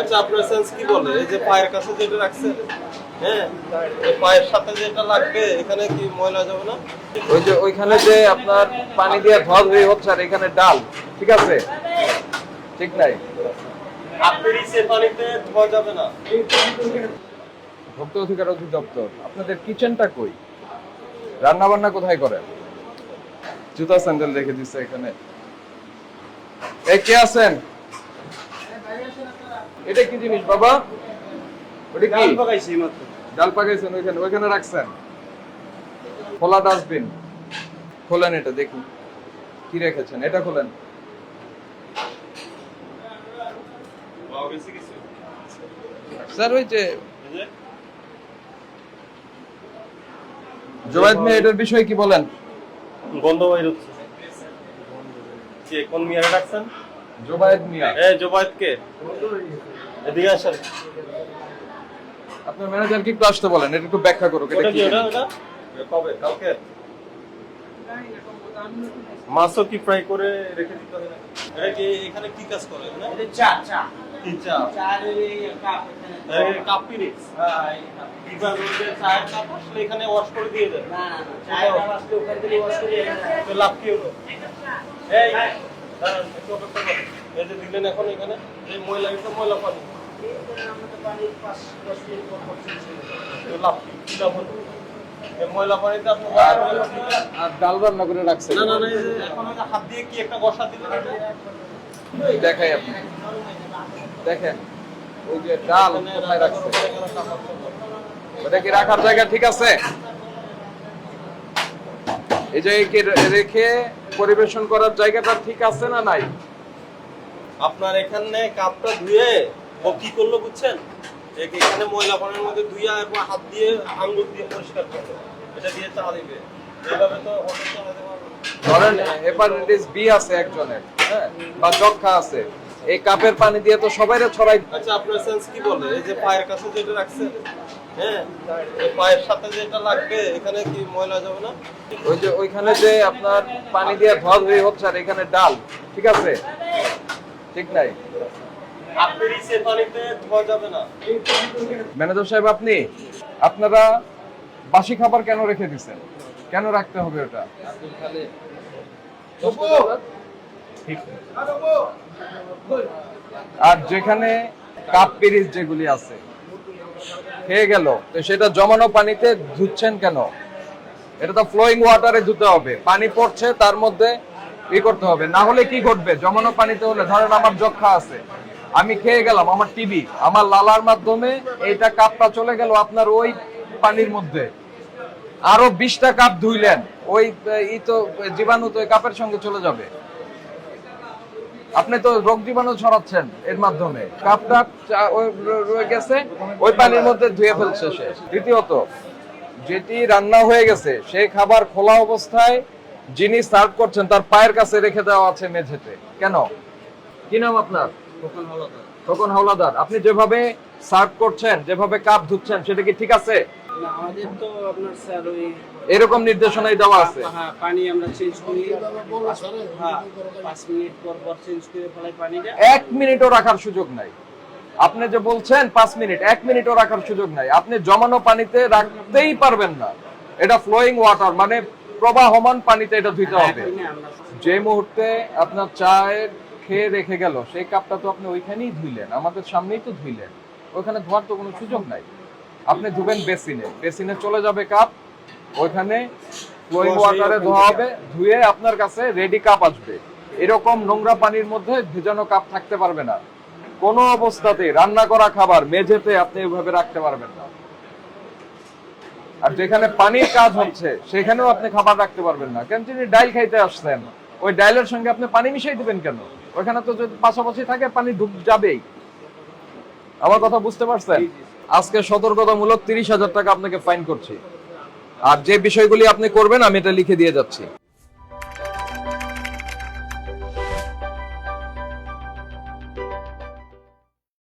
আচ্ছা আপনার সেন্স কি বলে? এই যে পায়ের কাছে যেটা রাখছেন হ্যাঁ? পায়ের সাথে যেটা লাগবে এখানে কি ময়লা যাবে না? ওই যে ওইখানে যে আপনার পানি দিয়ে ধোয়া ধুই হচ্ছে আর এখানে ডাল ঠিক আছে? ঠিক নাই? আপনার ইসে পানিতে ধোয়া যাবে না। ভোক্তা অধিকার অধিদপ্তর আপনাদের কিচেনটা কই? রান্না বান্না কোথায় করেন? জুতা স্যান্ডেল রেখে দিচ্ছে এখানে। এই কে আছেন? এটা কি জিনিস বাবা? ওটা কি? পাকাইছি মাত্র। ডাল পাকাইছেন ওইখানে ওইখানে রাখছেন? খোলা ডাস্টবিন। খোলেন এটা দেখি। কি রেখেছেন? এটা খোলেন। স্যার ওই যে জোবাইদ মিয়া এটার বিষয়ে কি বলেন? গন্ধ বাইর হচ্ছে। কে কোন মিয়ারে ডাকছেন? জোবাইদ মিয়া। এই জোবায়েত কে এদিকে আসেন। আপনার ম্যানেজারকে একটু আসতে বলেন এটা একটু ব্যাখ্যা করুক এটা কি কবে কালকে। মাছও কি ফ্রাই করে রেখে দিতে হবে এটা কি এখানে কি কাজ করে না? এটা চা চা। কি চা? চার এই কাপ এখানে কাপ পিরিক্স হ্যাঁ, এই কাপ। চায়ের কাপ আসলে এখানে ওয়াশ করে দিয়ে দেন না না না চায়ের কাপ আসলে ওখান থেকে wash করে তো লাভ কি হলো? এই দাঁড়ান একটু অপেক্ষা করেন এই যে দিলেন এখন এখানে এই ময়লা এটা ময়লা পানি ডাল রান্না করে দেখাই আপনি। দেখেন ওই যে ডাল কোথায় রাখছে? ওটা কি রাখার জায়গা ঠিক আছে? এই যে রেখে পরিবেশন করার জায়গাটা ঠিক আছে না নাই? আপনার এখানে কাপটা ধুয়ে ও কি করল বুঝছেন? এখানে ময়লা পানির মধ্যে ধুইয়া এবং হাত দিয়ে আঙ্গুল দিয়ে পরিষ্কার করল। এটা দিয়ে চা দিবে এইভাবে তো হোটেল চালাতে পারবে ধরেন হেপাটাইটিস বি আছে একজনের হ্যাঁ? বা যক্ষা আছে। এই কাপের পানি দিয়ে তো সবাইরে ছড়াই আচ্ছা আপনার সেন্স কি বলে? এই যে পায়ের কাছে যেটা রাখছেন হ্যাঁ? পায়ের সাথে যেটা লাগবে এখানে কি ময়লা যাবে না? ওই যে ওইখানে যে আপনার পানি দিয়ে ধোয়া ধুই হচ্ছে আর এখানে ডাল ঠিক আছে? ঠিক নাই আপনার ইসে পানিতে ধোয়া যাবে না ম্যানেজার সাহেব, আপনি, আপনারা বাসি খাবার কেন রেখে দিচ্ছেন কেন রাখতে হবে ওটা? আর যেখানে কাপ পিরিচ যেগুলি আছে, খেয়ে গেল, তো সেটা জমানো পানিতে ধুচ্ছেন কেন? এটা তো ফ্লোয়িং ওয়াটারে ধুতে হবে। পানি পড়ছে, তার মধ্যে ই করতে হবে। না হলে কি ঘটবে? জমানো পানিতে হলে, ধরেন আমার যক্ষা আছে। আমি খেয়ে গেলাম, আমার টিবি আমার লালার মাধ্যমে এইটা কাপটা চলে গেল আপনার ওই পানির মধ্যে। আরও বিশটা কাপ ধুইলেন, ওই ই তো, জীবাণু তো কাপের সঙ্গে চলে যাবে। আপনি তো রোগ জীবাণু ছড়াচ্ছেন এর মাধ্যমে। কাপটা রয়ে গেছে, ওই পানির মধ্যে ধুয়ে ফেলছে সে। দ্বিতীয়ত, যেটি রান্না হয়ে গেছে সেই খাবার খোলা অবস্থায় যিনি সার্ভ করছেন, তার পায়ের কাছে রেখে দেওয়া আছে মেঝেতে। কেন? কি নাম আপনার? তখন হাওলাদার আপনি যেভাবে সার্ভ করছেন যেভাবে কাপ ধুচ্ছেন সেটা কি ঠিক আছে? আমাদের তো আপনার স্যার ওই এরকম নির্দেশনাই দেওয়া আছে। হ্যাঁ পানি আমরা চেঞ্জ করি। হ্যাঁ পাঁচ মিনিট পর পর চেঞ্জ করে ফেলাই পানিটা। এক মিনিটও রাখার সুযোগ নাই। আপনি যে বলছেন মিনিট এক মিনিটও রাখার সুযোগ নাই। আপনি জমানো পানিতে রাখতেই পারবেন না। এটা ফ্লোয়িং ওয়াটার মানে প্রবাহমান পানিতে এটা ধুইতে হবে। যে মুহূর্তে আপনার চায়ের খেয়ে রেখে গেল সেই কাপটা তো আপনি ওইখানেই ধুইলেন আমাদের সামনেই তো ধুইলেন ওইখানে ধোয়ার তো কোনো সুযোগ নাই। আপনি ধুবেন বেসিনে বেসিনে চলে যাবে কাপ ওইখানে ফ্লোয়িং ওয়াটারে ধোয়া হবে ধুয়ে আপনার কাছে রেডি কাপ আসবে। এরকম নোংরা পানির মধ্যে ভেজানো কাপ থাকতে পারবে না। কোনো অবস্থাতেই রান্না করা খাবার মেঝেতে আপনি এভাবে রাখতে পারবেন না। আর যেখানে পানির কাজ হচ্ছে সেখানেও আপনি খাবার রাখতে পারবেন না। কেন তিনি ডাইল খাইতে আসছেন ওই ডাইলের সঙ্গে আপনি পানি মিশাই দিবেন কেন? ওইখানে তো যদি পাশাপাশি থাকে পানি ডুব যাবেই। আমার কথা বুঝতে পারছেন? আজকে সতর্কতামূলক তিরিশ হাজার টাকা আপনাকে ফাইন করছি। আর যে বিষয়গুলি আপনি করবেন আমি এটা লিখে দিয়ে যাচ্ছি।